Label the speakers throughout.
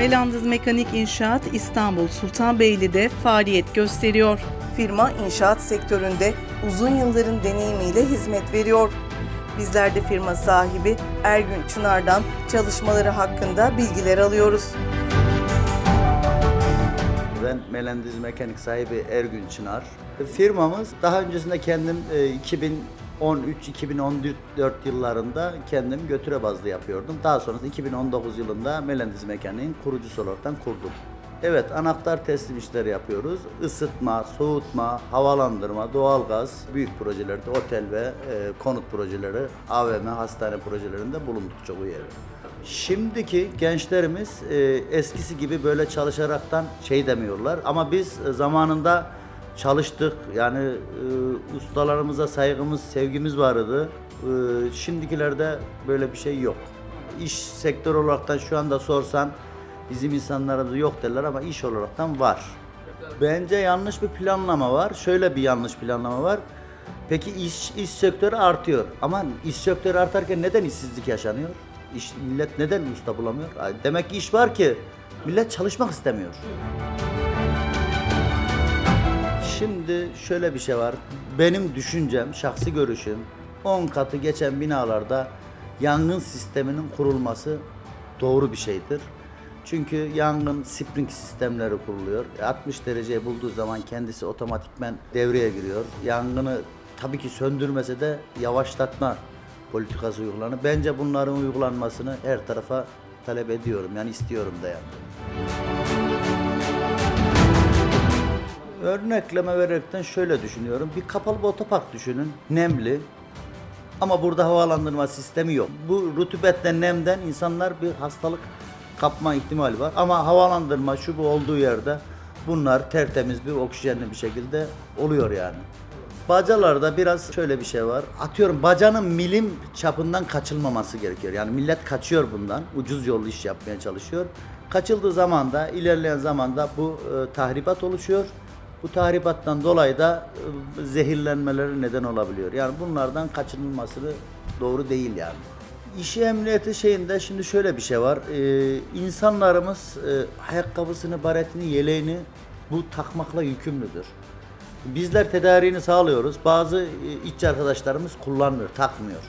Speaker 1: Melandız Mekanik İnşaat İstanbul Sultanbeyli'de faaliyet gösteriyor. Firma inşaat sektöründe uzun yılların deneyimiyle hizmet veriyor. Bizler de firma sahibi Ergün Çınar'dan çalışmaları hakkında bilgiler alıyoruz.
Speaker 2: Ben Melendiz Mekanik sahibi Ergün Çınar. Firmamız daha öncesinde kendim e, 2013-2014 yıllarında kendim götüre bazlı yapıyordum. Daha sonrasında 2019 yılında Melendiz Mekanik'in kurucusu olarak kurdum. Evet, anahtar teslim işleri yapıyoruz. Isıtma, soğutma, havalandırma, doğalgaz, büyük projelerde otel ve e, konut projeleri, AVM, hastane projelerinde bulunduk çok yeri. Şimdiki gençlerimiz e, eskisi gibi böyle çalışaraktan şey demiyorlar ama biz zamanında çalıştık yani e, ustalarımıza saygımız, sevgimiz vardı. E, şimdikilerde böyle bir şey yok. İş sektör olaraktan şu anda sorsan bizim insanlarımız yok derler ama iş olaraktan var. Bence yanlış bir planlama var. Şöyle bir yanlış planlama var. Peki iş, iş sektörü artıyor. Ama iş sektörü artarken neden işsizlik yaşanıyor? İş, millet neden usta bulamıyor? Demek ki iş var ki millet çalışmak istemiyor. Şimdi şöyle bir şey var. Benim düşüncem, şahsi görüşüm 10 katı geçen binalarda yangın sisteminin kurulması doğru bir şeydir. Çünkü yangın spring sistemleri kuruluyor. 60 dereceyi bulduğu zaman kendisi otomatikmen devreye giriyor. Yangını tabii ki söndürmese de yavaşlatma politikası uygulanır. Bence bunların uygulanmasını her tarafa talep ediyorum. Yani istiyorum da yani. Örnekleme vererekten şöyle düşünüyorum. Bir kapalı bir otopark düşünün. Nemli. Ama burada havalandırma sistemi yok. Bu rutubetten, nemden insanlar bir hastalık kapma ihtimali var. Ama havalandırma şu bu olduğu yerde bunlar tertemiz bir oksijenli bir şekilde oluyor yani. Bacalarda biraz şöyle bir şey var. Atıyorum bacanın milim çapından kaçılmaması gerekiyor. Yani millet kaçıyor bundan. Ucuz yollu iş yapmaya çalışıyor. Kaçıldığı zaman da ilerleyen zamanda bu e, tahribat oluşuyor. Bu tahribattan dolayı da e, zehirlenmeleri neden olabiliyor. Yani bunlardan kaçınılması doğru değil yani. İş emniyeti şeyinde şimdi şöyle bir şey var. Ee, insanlarımız e, ayakkabısını, baretini, yeleğini bu takmakla yükümlüdür. Bizler tedariğini sağlıyoruz. Bazı e, işçi arkadaşlarımız kullanmıyor, takmıyor.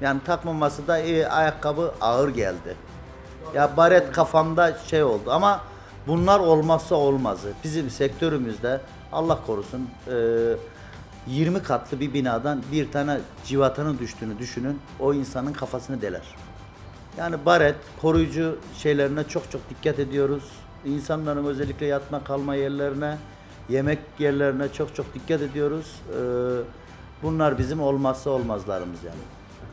Speaker 2: Yani takmaması da e, ayakkabı ağır geldi. Ya baret kafamda şey oldu ama bunlar olmazsa olmazı. Bizim sektörümüzde Allah korusun e, 20 katlı bir binadan bir tane civatanın düştüğünü düşünün. O insanın kafasını deler. Yani baret, koruyucu şeylerine çok çok dikkat ediyoruz. İnsanların özellikle yatma kalma yerlerine, yemek yerlerine çok çok dikkat ediyoruz. Ee, bunlar bizim olmazsa olmazlarımız yani.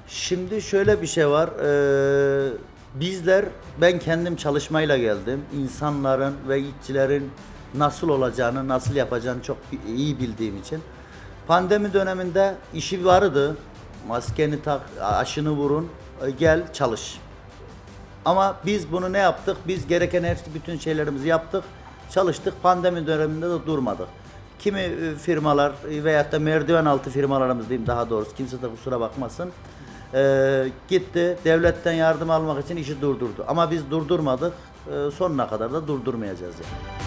Speaker 2: Şimdi şöyle bir şey var. Ee, bizler, ben kendim çalışmayla geldim. İnsanların ve işçilerin nasıl olacağını, nasıl yapacağını çok iyi bildiğim için. Pandemi döneminde işi vardı. Maskeni tak, aşını vurun, e, gel çalış. Ama biz bunu ne yaptık? Biz gereken her bütün şeylerimizi yaptık. Çalıştık. Pandemi döneminde de durmadık. Kimi e, firmalar e, veyahut da merdiven altı firmalarımız diyeyim daha doğrusu kimse de kusura bakmasın. E, gitti devletten yardım almak için işi durdurdu. Ama biz durdurmadık. E, sonuna kadar da durdurmayacağız yani.